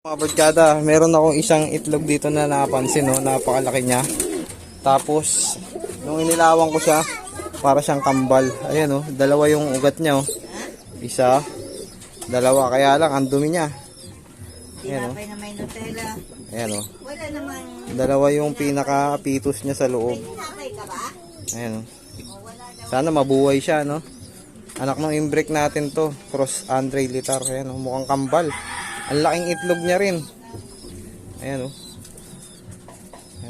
Mga barkada, meron akong isang itlog dito na napansin, no? napakalaki niya. Tapos, nung inilawan ko siya, para siyang kambal. Ayan, oh, dalawa yung ugat niya. Oh. Isa, dalawa. Kaya lang, ang dumi niya. Ayan, oh. Na may Nutella. Ayan, oh. Wala namang... Dalawa yung pinaka-pitos niya sa loob. Ayan, oh. Sana mabuhay siya, no? Anak ng imbrek natin to. Cross Andre Litar. Ayan, oh. Mukhang kambal. Ang laking itlog niya rin. Ayan, oh.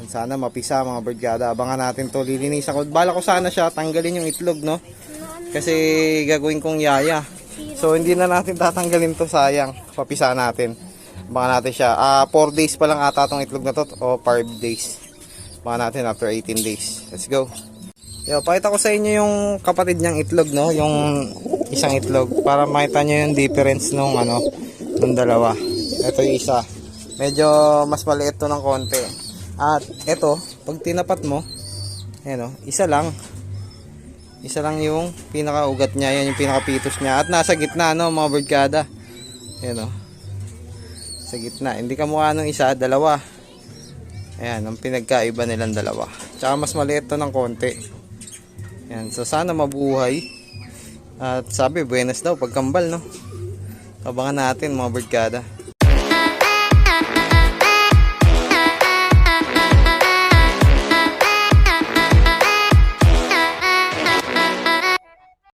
Sana mapisa mga birdgada. Abangan natin to. Lilinisan ko. Bala ko sana siya tanggalin yung itlog, no? Kasi gagawin kong yaya. So, hindi na natin tatanggalin to. Sayang. Papisa natin. Abangan natin siya. Ah, 4 days pa lang ata tong itlog na to. O 5 days. Abangan natin after 18 days. Let's go. Yo, pakita ko sa inyo yung kapatid niyang itlog, no? Yung isang itlog para makita niyo yung difference nung ano, nung dalawa. Ito yung isa. Medyo mas maliit to ng konti. At ito, pag tinapat mo, ayan o, isa lang. Isa lang yung pinakaugat niya, yan yung pinakapitos niya. At nasa gitna, no, mga birdkada. Ayan o. Sa gitna. Hindi ka mukha ng isa, dalawa. Ayan, ang pinagkaiba nilang dalawa. Tsaka mas maliit to ng konti. Ayan, so sana mabuhay. At sabi, buenas daw, pagkambal, no? Abangan natin mga birdkada.